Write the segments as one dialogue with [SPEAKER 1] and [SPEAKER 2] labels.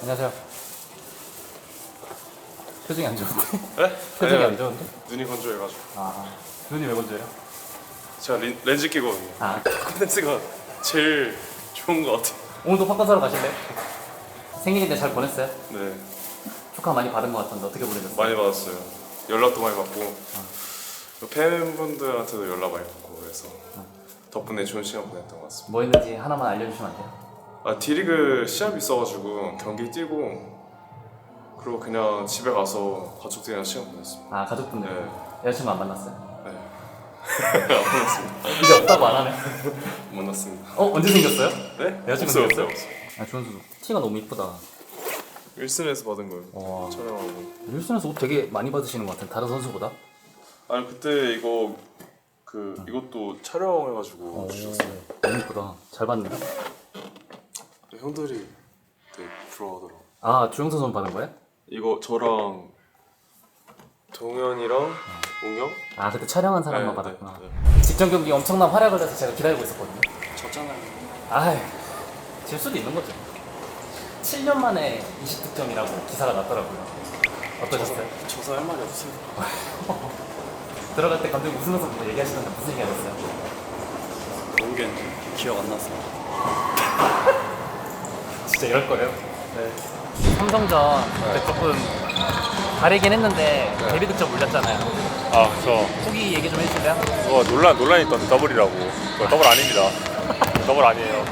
[SPEAKER 1] 안녕하세요. 표정이 안 좋은데?
[SPEAKER 2] 네?
[SPEAKER 1] 표정이
[SPEAKER 2] 아니요,
[SPEAKER 1] 안 좋은데?
[SPEAKER 2] 눈이 건조해가지고
[SPEAKER 1] 아, 눈이 왜 건조해요?
[SPEAKER 2] 제가 린, 렌즈 끼거든요
[SPEAKER 1] 아,
[SPEAKER 2] 콘텐츠가 제일 좋은 것 같아요
[SPEAKER 1] 오늘도 팝콘 사러 가실래요? 생일인데 잘 보냈어요?
[SPEAKER 2] 네
[SPEAKER 1] 축하 많이 받은 것 같은데 어떻게 보내셨어요?
[SPEAKER 2] 많이 받았어요 연락도 많이 받고 팬분들한테도 연락 많이 받고 그래서 덕분에 좋은 시간 보냈던 것 같습니다
[SPEAKER 1] 뭐 했는지 하나만 알려주시면 안 돼요?
[SPEAKER 2] 아 D리그 시합이 있어가지고 경기 뛰고 그리고 그냥 집에 가서 가족들이랑 시간 보냈습니다
[SPEAKER 1] 아, 가족분들.
[SPEAKER 2] 네.
[SPEAKER 1] 여자친구 안 만났어요?
[SPEAKER 2] 네 안 만났습니다
[SPEAKER 1] 이제 없다고 안 하네.
[SPEAKER 2] 못 만났습니다
[SPEAKER 1] 어, 언제 생겼어요?
[SPEAKER 2] 네?
[SPEAKER 1] 여자친구
[SPEAKER 2] 없어요
[SPEAKER 1] 아, 주원수 티가 너무 이쁘다.
[SPEAKER 2] 일선에서 받은 거예요
[SPEAKER 1] 와.
[SPEAKER 2] 촬영하고
[SPEAKER 1] 윌슨에서 옷 되게 많이 받으시는 것 같은 다른 선수보다?
[SPEAKER 2] 아니 그때 이거 그 이것도 촬영해가지고 주셨어요.
[SPEAKER 1] 너무 이쁘다. 잘 받네.
[SPEAKER 2] 형들이 되게 부러워하더라고.
[SPEAKER 1] 아, 주영선 선수 받은 거예요?
[SPEAKER 2] 이거 저랑 동현이랑 웅영
[SPEAKER 1] 아, 그때 촬영한 사람만 받았구나.
[SPEAKER 2] 네, 네.
[SPEAKER 1] 직전 경기 엄청난 활약을 해서 제가 기다리고 있었거든요.
[SPEAKER 2] 졌잖아요.
[SPEAKER 1] 아이, 질 수도 있는 거죠. 7년 만에 20득점이라고 기사가 났더라고요. 어떠셨어요?
[SPEAKER 2] 져서 할 말이 없어요.
[SPEAKER 1] 들어갈 때 감독이 웃으면서 뭐 얘기하시던데 무슨 얘기 하셨어요?
[SPEAKER 2] 모르겠 기억 안 났어.
[SPEAKER 1] 진짜 이럴 거예요? 네. 삼성전 그때 조금 가리긴 했는데 데뷔 득점 올렸잖아요.
[SPEAKER 3] 아, 저
[SPEAKER 1] 후기 얘기 좀 해주실래요?
[SPEAKER 3] 그거 논란 논란이 있던데 더블이라고. 그거 더블 아닙니다. 더블 아니에요.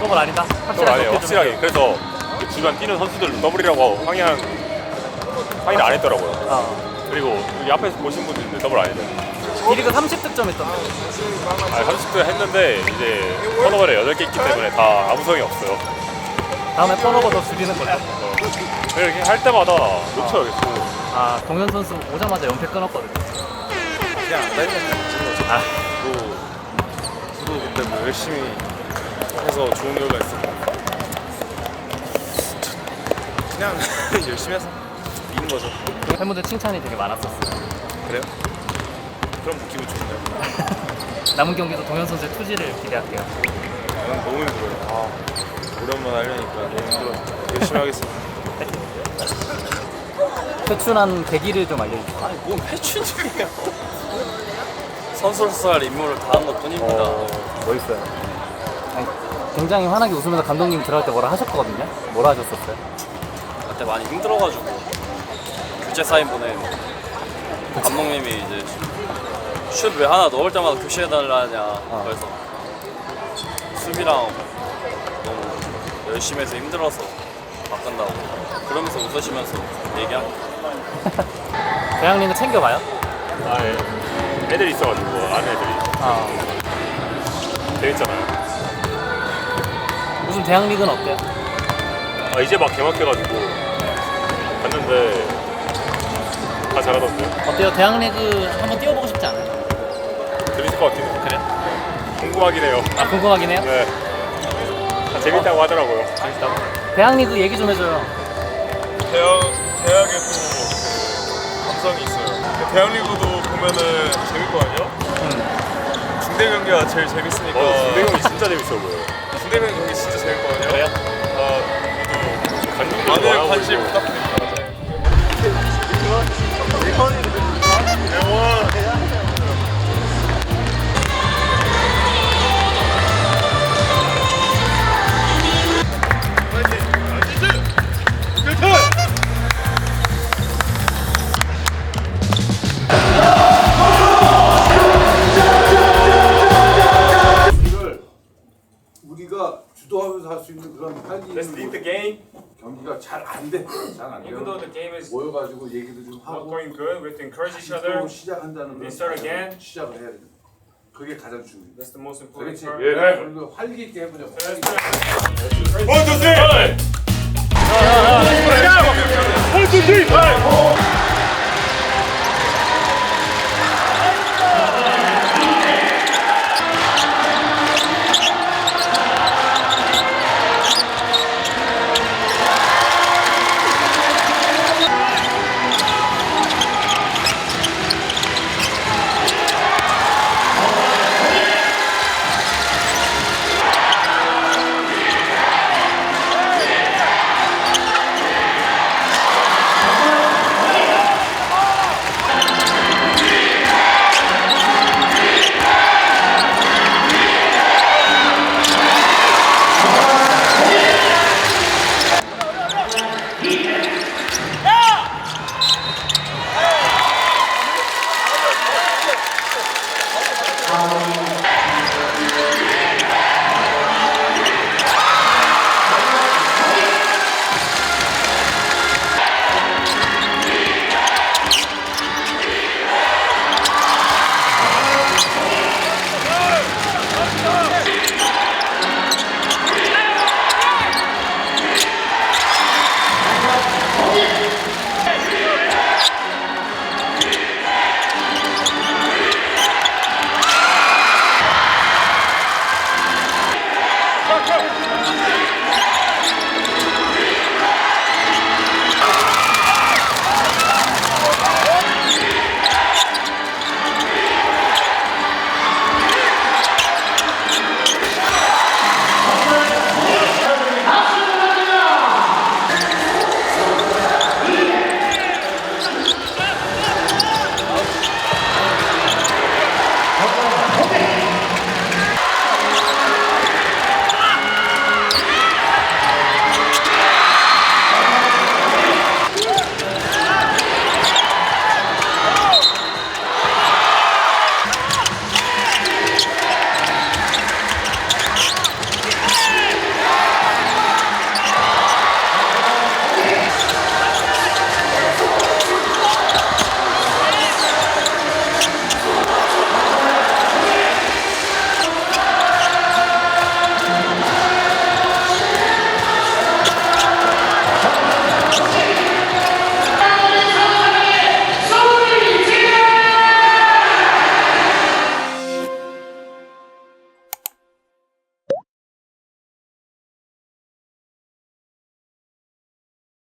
[SPEAKER 1] 더블 아니다?
[SPEAKER 3] 더블
[SPEAKER 1] 확실하게
[SPEAKER 3] 아니에요.
[SPEAKER 1] 어필 좀
[SPEAKER 3] 확실하게. 그래서 그 주변 뛰는 선수들 더블이라고 항의한 항의를 안 했더라고요.
[SPEAKER 1] 어.
[SPEAKER 3] 그리고 여기 앞에서 보신 분들인데 더블 아니죠.
[SPEAKER 1] D리그 30득점 했던데.
[SPEAKER 3] 아, 30도 했는데 이제 턴오버를 8개 있기 때문에 다 아무 소용이 없어요.
[SPEAKER 1] 다음에 턴오버 더 줄이는 거죠.
[SPEAKER 3] 이렇게 할 때마다 놓쳐요, 계속.
[SPEAKER 1] 아, 동현 선수 오자마자 연패 끊었거든요.
[SPEAKER 2] 그냥 안 다니면 되는 거죠.
[SPEAKER 1] 아,
[SPEAKER 2] 또 저도 그때 뭐 열심히 해서 좋은 결과 있었고 그냥 열심히 해서 이긴 거죠.
[SPEAKER 1] 팬분들 칭찬이 되게 많았었어요.
[SPEAKER 2] 그래요? 그럼 기분 좋네요.
[SPEAKER 1] 남은 경기도 동현 선수의 투지를 기대할게요.
[SPEAKER 2] 난 너무 힘들어요. 아, 오랜만에 하려니까 너무 힘들어. 열심히 하겠습니다.
[SPEAKER 1] 퇴출한 계기를 좀 알려주세요.
[SPEAKER 4] 아니 뭔 회춘이에요 선수로서 할 임무를 다한 것 뿐입니다
[SPEAKER 1] 멋있어요. 아니, 굉장히 환하게 웃으면서 감독님 들어갈 때 뭐라 하셨거든요. 뭐라 하셨었어요?
[SPEAKER 4] 그때 많이 힘들어가지고 교체 사인 보내고 감독님이 이제 슛 왜 하나 넣을 때마다 교체해달라냐 그래서 수비랑 열심히 해서 힘들어서 바꾼다고 그러면서 웃으시면서 얘기하고
[SPEAKER 1] 대학리그 챙겨봐요?
[SPEAKER 3] 아, 예. 애들이 있어가지고, 아는 애들이.
[SPEAKER 1] 아,
[SPEAKER 3] 재밌잖아요.
[SPEAKER 1] 요즘 대학리그는 어때요?
[SPEAKER 3] 아, 이제 막 개막해가지고 갔는데 다 잘하던데요.
[SPEAKER 1] 어때요? 대학리그 한번 뛰어보고 싶지 않아요?
[SPEAKER 3] 재밌을 것 같긴 해요.
[SPEAKER 1] 그래요?
[SPEAKER 3] 궁금하긴 해요.
[SPEAKER 1] 아, 궁금하긴 해요?
[SPEAKER 3] 네. 다 재밌다고 하더라고요.
[SPEAKER 1] 재밌다고? 대학 리그 얘기 좀 해줘요.
[SPEAKER 2] 대학 대학에 또그 감성이 있어요. 대학 리그도 보면은 재밌 거 아니요? 중대 경기가 제일 재밌으니까.
[SPEAKER 3] 어, 중대경이 진짜 재밌어 보여요.
[SPEAKER 2] 중대 경기 진짜 재밌 거든요.
[SPEAKER 1] 그래요?
[SPEAKER 2] 아, 모두 많은 관심. 부탁드립니다.
[SPEAKER 5] Even though the game is
[SPEAKER 6] 모여가지고 얘기도 좀
[SPEAKER 5] not
[SPEAKER 6] 하고
[SPEAKER 5] going good, we have to encourage each
[SPEAKER 6] 또
[SPEAKER 5] other.
[SPEAKER 6] 시작한다는
[SPEAKER 5] We start again.
[SPEAKER 6] 시작을 해야 돼. 그게 가장 중요해.
[SPEAKER 5] That's the most important
[SPEAKER 6] 그렇지.
[SPEAKER 5] part.
[SPEAKER 3] 예.
[SPEAKER 6] 그리고 활기 있게 해보자.
[SPEAKER 5] Let's
[SPEAKER 6] 활기.
[SPEAKER 5] do it.
[SPEAKER 3] 원, 투, 쓰리! 원, 투, 쓰리!